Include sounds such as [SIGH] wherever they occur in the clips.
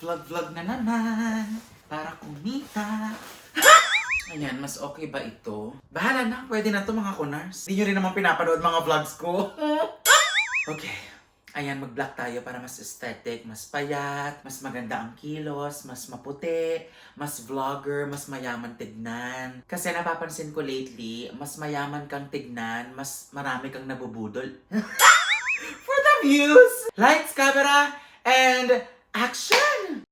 Vlog-vlog na naman. Para kumita. Ayan, mas okay ba ito? Bahala na, pwede na to mga kunars. Hindi nyo rin naman pinapanood mga vlogs ko. okay. Ayan, mag-black tayo para mas aesthetic, mas payat, mas maganda ang kilos, mas maputi, mas vlogger, mas mayaman tignan. Kasi napapansin ko lately, mas mayaman kang tignan, mas marami kang nabubudol. [LAUGHS] For the views! Lights, camera, and action!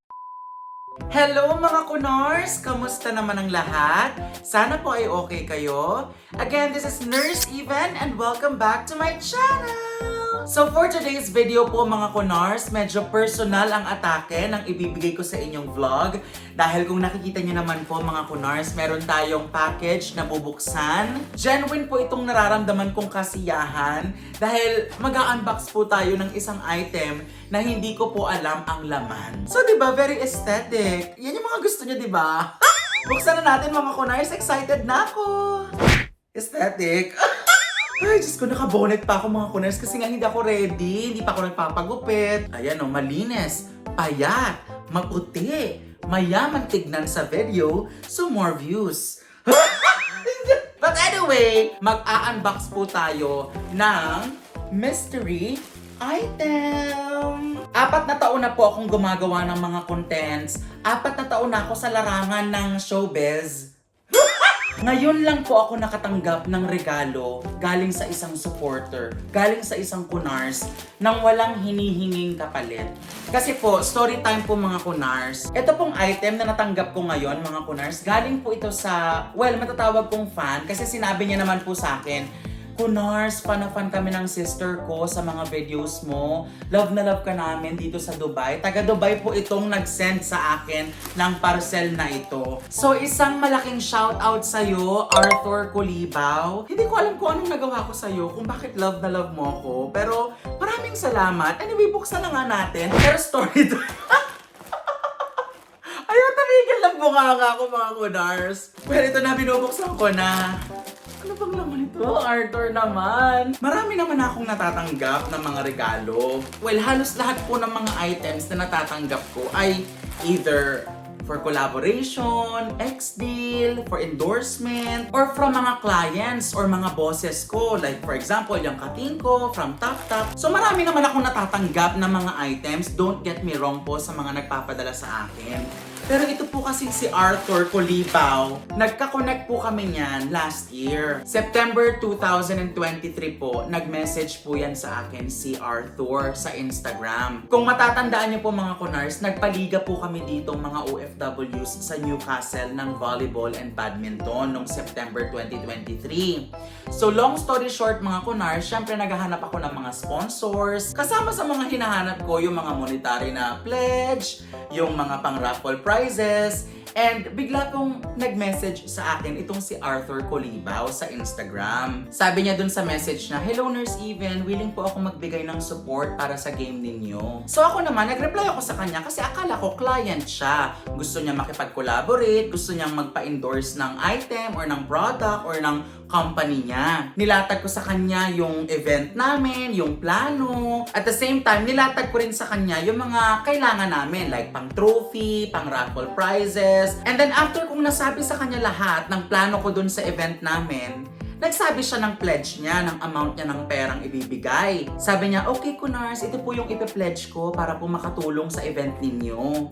Hello mga kunars! Kamusta naman ang lahat? Sana po ay okay kayo. Again, this is Nurse Even and welcome back to my channel! So for today's video po mga kunars, medyo personal ang atake ng ibibigay ko sa inyong vlog. Dahil kung nakikita nyo naman po mga kunars, meron tayong package na bubuksan. Genuine po itong nararamdaman kong kasiyahan dahil mag-unbox po tayo ng isang item na hindi ko po alam ang laman. So 'di ba very aesthetic. Yan yung mga gusto niyo 'di ba? [LAUGHS] Buksan na natin mga kunars, excited na ako. Aesthetic. [LAUGHS] Ay, Diyos ko, nakabonet pa ako mga kuners kasi nga hindi ako ready. Hindi pa ako nagpapagupit. Ayan o, malinis, payat, maputi, mayaman tignan sa video, so more views. [LAUGHS] But anyway, mag-a-unbox po tayo ng mystery item. Apat na taon na po akong gumagawa ng mga contents. Apat na taon na ako sa larangan ng showbiz. [LAUGHS] Ngayon lang po ako nakatanggap ng regalo galing sa isang supporter, galing sa isang kunars, nang walang hinihinging kapalit. Kasi po, story time po mga kunars. Ito pong item na natanggap ko ngayon mga kunars, galing po ito sa, well, matatawag kong fan kasi sinabi niya naman po sa akin, Kunars, fan na fan kami ng sister ko sa mga videos mo. Love na love ka namin dito sa Dubai. Taga Dubai po itong nag-send sa akin ng parcel na ito. So isang malaking shout out sa'yo, Arthur Kulibaw. Hindi ko alam kung anong nagawa ko sa'yo, kung bakit love na love mo ako. Pero maraming salamat. Anyway, buksan na nga natin. Pero story to. [LAUGHS] Ayaw, tumigil lang bunganga ako mga kunars. Well, ito na, binubuksan ko na. Ano bang laman ito? Arthur naman. Marami naman akong natatanggap ng mga regalo. Well, halos lahat po ng mga items na natatanggap ko ay either for collaboration, ex-deal, for endorsement, or from mga clients or mga bosses ko. Like for example, yung kating ko from Tap Tap. So marami naman akong natatanggap ng mga items. Don't get me wrong po sa mga nagpapadala sa akin. Pero ito po kasi si Arthur Colibaw, nagka-connect po kami niyan last year. September 2023 po, nag-message po yan sa akin si Arthur sa Instagram. Kung matatandaan niyo po mga kunars, nagpaliga po kami dito mga OFWs sa Newcastle ng volleyball and badminton noong September 2023. So long story short mga kunars, syempre naghahanap ako ng mga sponsors. Kasama sa mga hinahanap ko yung mga monetary na pledge, yung mga pang raffle prizes, and bigla pong nag-message sa akin itong si Arthur Colibaw sa Instagram. Sabi niya dun sa message na, Hello Nurse Even, willing po ako magbigay ng support para sa game ninyo. So ako naman, nag-reply ako sa kanya kasi akala ko client siya. Gusto niya makipag-collaborate, gusto niyang magpa-endorse ng item or ng product or ng company niya. Nilatag ko sa kanya yung event namin, yung plano. At the same time, nilatag ko rin sa kanya yung mga kailangan namin like pang trophy, pang raffle prizes. And then after kong nasabi sa kanya lahat ng plano ko dun sa event namin, Nagsabi siya ng pledge niya, ng amount niya ng perang ibibigay. Sabi niya, okay Kunars, ito po yung ipipledge ko para po makatulong sa event ninyo.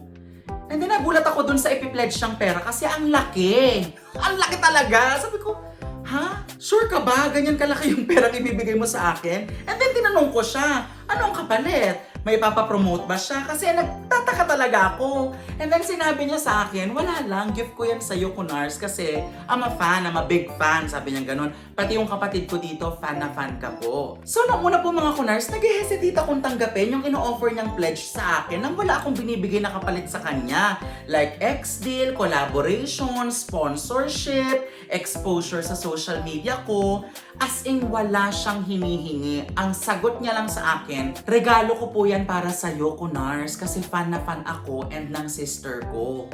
And then nagulat ako dun sa ipipledge siyang pera kasi ang laki. Ang laki talaga. Sabi ko, ha? Sure ka ba? Ganyan kalaki yung [LAUGHS] perang ibibigay mo sa akin? And then tinanong ko siya, ano ang kapalit? May papapromote ba siya? Kasi nagtataka talaga ako. And then sinabi niya sa akin, wala lang, gift ko yan sa'yo, Kunars, kasi I'm a fan, I'm a big fan, sabi niya ganun. Pati yung kapatid ko dito, fan na fan ka po. So, nung una po mga Kunars, nag-hesitate akong tanggapin yung ino-offer niyang pledge sa akin nang wala akong binibigay na kapalit sa kanya. Like ex-deal, collaboration, sponsorship, exposure sa social media ko. As in, wala siyang hinihingi. Ang sagot niya lang sa akin, regalo ko po yan para sa'yo, Kunars, kasi fan na fan ako and ng sister ko.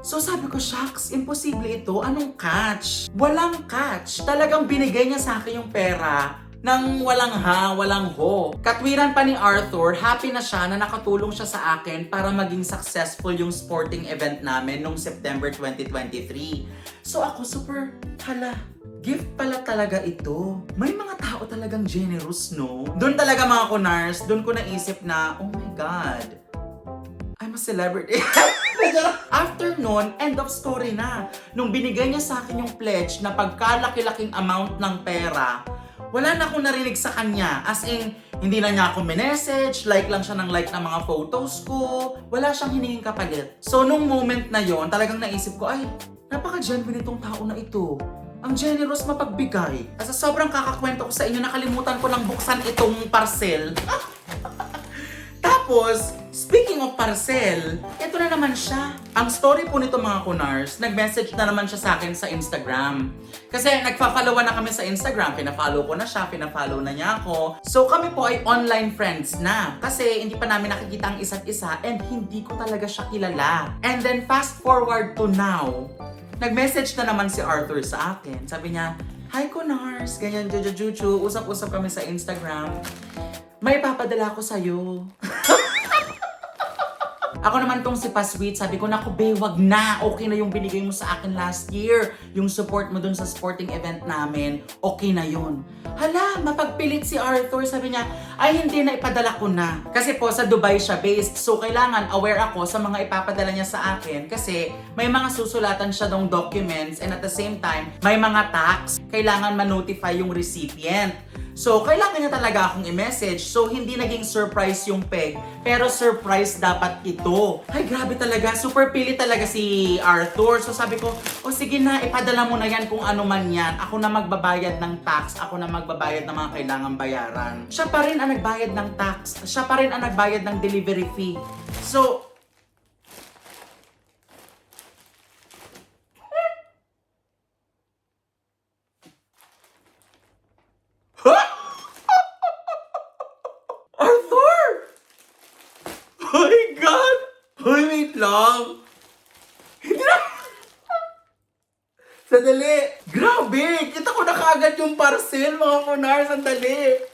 So sabi ko, shucks, imposible ito. Anong catch? Walang catch. Talagang binigay niya sa akin yung pera Nang walang ha, walang ho. Katwiran pa ni Arthur, happy na siya na nakatulong siya sa akin para maging successful yung sporting event namin noong September 2023. So ako super, hala, gift pala talaga ito. May mga tao talagang generous, no? Doon talaga mga kunars, doon ko naisip na, oh my God, I'm a celebrity. [LAUGHS] After nun, end of story na. Nung binigay niya sa akin yung pledge na pagkalaki-laking amount ng pera, wala na akong narinig sa kanya. As in, hindi na niya ako minessage, like lang siya ng like ng mga photos ko, wala siyang hiningin kapalit. So, nung moment na yon talagang naisip ko, ay, napaka-genuine itong tao na ito. Ang generous mapagbigay. As sobrang kakakwento ko sa inyo, nakalimutan ko lang buksan itong parcel. [LAUGHS] Tapos, speaking of parcel, ito na naman siya. Ang story po nito mga kunars, nag-message na naman siya sa akin sa Instagram. Kasi nagpa-followan na kami sa Instagram, pina-follow ko na siya, pina-follow na niya ako. So kami po ay online friends na. Kasi hindi pa namin nakikita ang isa't isa and hindi ko talaga siya kilala. And then fast forward to now, nag-message na naman si Arthur sa akin. Sabi niya, Hi Kunars, ganyan, juju usap-usap kami sa Instagram. May papadala ko sa'yo. [LAUGHS] Ako naman tong si Pasweet, sabi ko, naku be, wag na. Okay na yung binigay mo sa akin last year. Yung support mo dun sa sporting event namin, okay na yun. Hala, mapagpilit si Arthur. Sabi niya, ay hindi na ipadala ko na. Kasi po sa Dubai siya based. So kailangan aware ako sa mga ipapadala niya sa akin. Kasi may mga susulatan siya ng documents and at the same time, may mga tax. Kailangan ma-notify yung recipient. So, kailangan niya talaga akong i-message. So, hindi naging surprise yung peg. Pero surprise dapat ito. Ay, grabe talaga. Super pili talaga si Arthur. So, sabi ko, o sige na, ipadala mo na yan kung ano man yan. Ako na magbabayad ng tax. Ako na magbabayad ng mga kailangang bayaran. Siya pa rin ang nagbayad ng tax. Siya pa rin ang nagbayad ng delivery fee. So, Arthur! Oh my God! Hoy, wait lang! Hindi na... Sandali! Grabe! Kita ko na kaagad yung parcel, mga kunar. Sandali!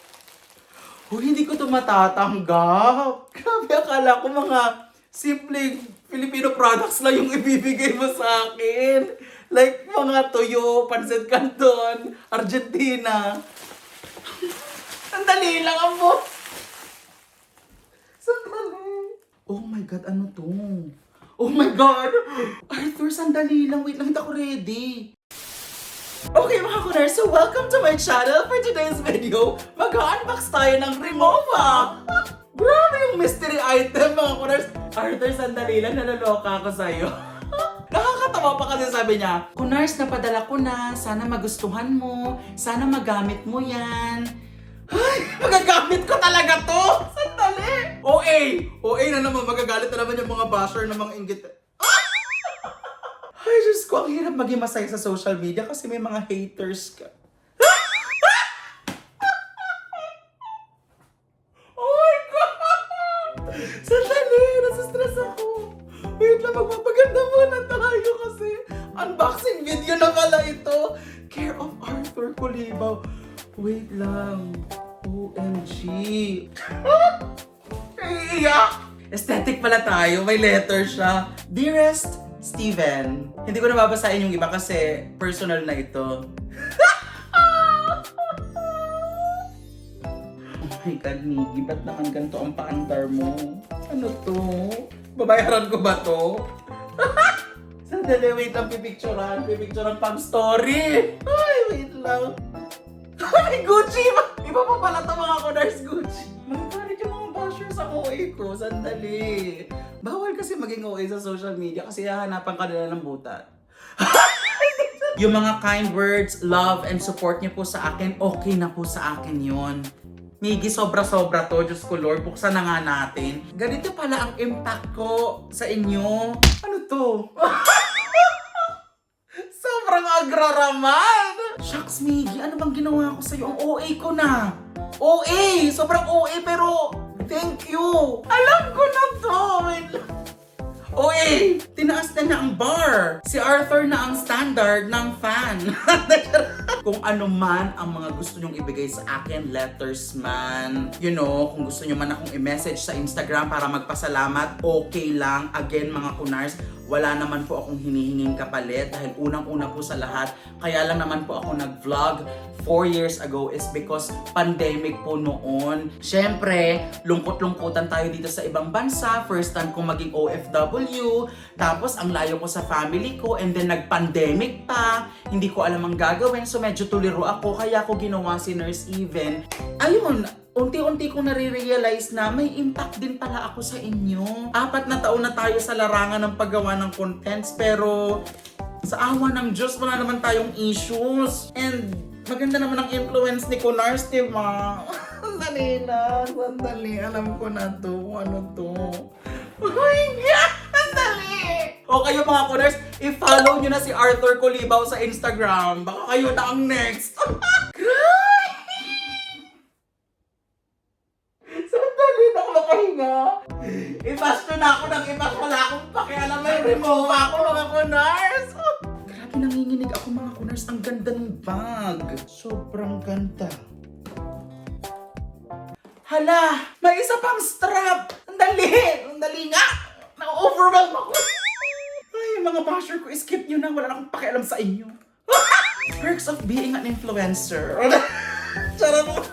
Hoy, hindi ko ito matatanggap. [LAUGHS] Grabe, akala ko mga simpleng Filipino products lang yung [LAUGHS] ibibigay mo sa akin. Like mga toyo, pancit canton, Argentina. [LAUGHS] Sandali lang ang boss. Sandali. Oh my God, ano to? Oh my God! Arthur, sandali lang. Wait lang, hindi ako ready. Okay mga kunars, so welcome to my channel. For today's video, mag-unbox tayo ng Remova. Grabe yung mystery item mga kunars. Arthur, sandali lang. Naloloka ako sa'yo. [LAUGHS] Nakakatawa pa kasi sabi niya, Kunars, napadala ko na. Sana magustuhan mo. Sana magamit mo yan. Ay, magagamit ko talaga to! Sandali! OA! OA na naman, magagalit na naman yung mga basher ng mga inggit. Ay, Diyos ko, ang hirap maging masaya sa social media kasi may mga haters ka. oh my God! Sandali, nasistress ako. Wait lang, magpapaganda muna tayo kasi unboxing video na pala ito. Care of Arthur Kulibaw. Wait lang. OMG. Iiyak! Aesthetic pala tayo. May letter siya. Dearest Steven, hindi ko nababasahin yung iba kasi personal na ito. [LAUGHS] Oh my God, Miggy, ba't naman ganito ang paandar mo? Ano to? Babayaran ko ba to? [LAUGHS] Sandali, wait lang, pipicturan. Pipicturan pang story. Ay, wait lang. Ay, Gucci! Iba pa pala ito mga Conars Gucci. Magagalit yung mga bashers sa OA ko. Sandali. Bawal kasi maging OA sa social media kasi hahanapan ka nila ng butat. [LAUGHS] yung mga kind words, love, and support niyo po sa akin, okay na po sa akin yon. Migi, sobra-sobra to. Diyos ko Lord, buksan na nga natin. Ganito pala ang impact ko sa inyo. Ano to? [LAUGHS] Sobrang agraraman! Shucks, Miggy, ano bang ginawa ko sa'yo? Ang OA ko na! OA! Sobrang OA pero thank you! Alam ko na to! OA! Tinaas na na ang bar! Si Arthur na ang standard ng fan. [LAUGHS] Kung ano man ang mga gusto nyong ibigay sa akin, letters man, you know, kung gusto nyo man akong i-message sa Instagram para magpasalamat, okay lang. Again, mga kunars, wala naman po akong hinihinging kapalit dahil unang-una po sa lahat, kaya lang naman po ako nag-vlog 4 years ago is because pandemic po noon. Siyempre, lungkot-lungkutan tayo dito sa ibang bansa. First time kong maging OFW. Tapos, ang layo ko sa family ko. And then, nag-pandemic pa. Hindi ko alam ang gagawin. So, medyo tuliro ako. Kaya ako ginawa si Nurse Even. Ayun, unti-unti ko nare-realize na may impact din pala ako sa inyo. Apat na taon na tayo sa larangan ng paggawa ng contents. Pero, sa awa ng Diyos, wala naman tayong issues. And maganda naman ang influence ni Kunars, di ba? Sandali na, sandali. Alam ko na to. Ano to? Uy, sandali! O kayo mga Kunars, i-follow nyo na si Arthur Colibaw sa Instagram. Baka kayo na ang next. [LAUGHS] Grabe! Sandali na makahinga. I-bash na ako ng iba. Wala akong pakialam. May remove ako mga kunars. Grabe nanginginig ako mga kunars. Ang ganda ng bag. Sobrang ganda. Hala! May isa pang strap! Sandali! Sandali nga! Na-overwhelm ako. Ay, mga basher ko, skip nyo na. Wala na akong pakialam sa inyo. [LAUGHS] Perks of being an influencer. Charot.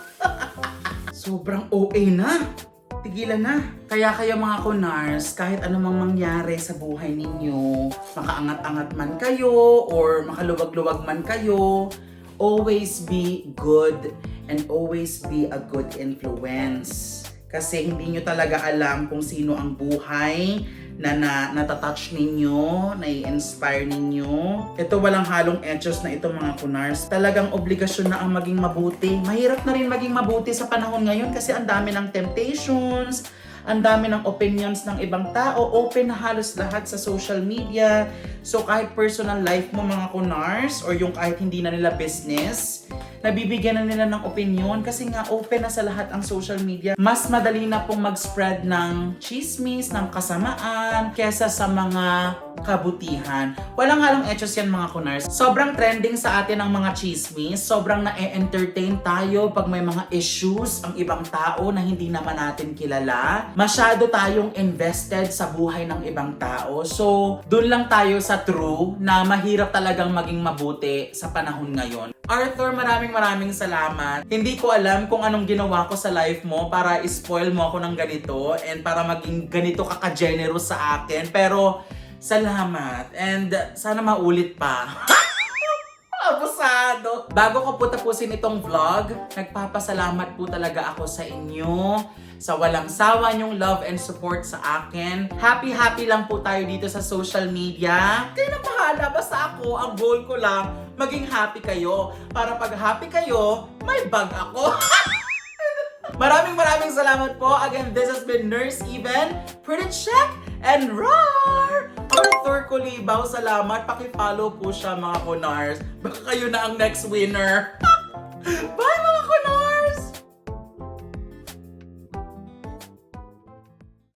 Sobrang OA na. Tigilan na. Kaya kayo mga kunars, kahit anumang mangyari sa buhay ninyo, makaangat-angat man kayo or makaluwag-luwag man kayo, always be good and always be a good influence. Kasi hindi nyo talaga alam kung sino ang buhay na, na natatouch ninyo, na-inspire ninyo. Ito walang halong etchos na ito mga kunars. Talagang obligasyon na ang maging mabuti. Mahirap na rin maging mabuti sa panahon ngayon kasi ang dami ng temptations, ang dami ng opinions ng ibang tao, open na halos lahat sa social media. So kahit personal life mo mga kunars or yung kahit hindi na nila business, nabibigyan na nila ng opinion kasi nga open na sa lahat ang social media. Mas madali na pong mag-spread ng chismis, ng kasamaan, kesa sa mga kabutihan. Walang halong etos yan mga kunars. Sobrang trending sa atin ang mga chismis. Sobrang na-entertain tayo pag may mga issues ang ibang tao na hindi naman natin kilala. Masyado tayong invested sa buhay ng ibang tao. So, dun lang tayo sa true na mahirap talagang maging mabuti sa panahon ngayon. Arthur, maraming maraming salamat. Hindi ko alam kung anong ginawa ko sa life mo para spoil mo ako ng ganito and para maging ganito ka ka-generous sa akin. Pero, salamat. And sana maulit pa. [LAUGHS] Abusado! Bago ko po tapusin itong vlog, nagpapasalamat po talaga ako sa inyo sa walang sawa niyong love and support sa akin. Happy-happy lang po tayo dito sa social media. Kayo na bahala, basta ako, ang goal ko lang, maging happy kayo. Para pag happy kayo, may bag ako. [LAUGHS] Maraming maraming salamat po. Again, this has been Nurse Even, Pretty Check, and Roar! Arthur Colibaw, salamat. Paki-follow po siya mga kunars. Baka kayo na ang next winner. [LAUGHS] Bye!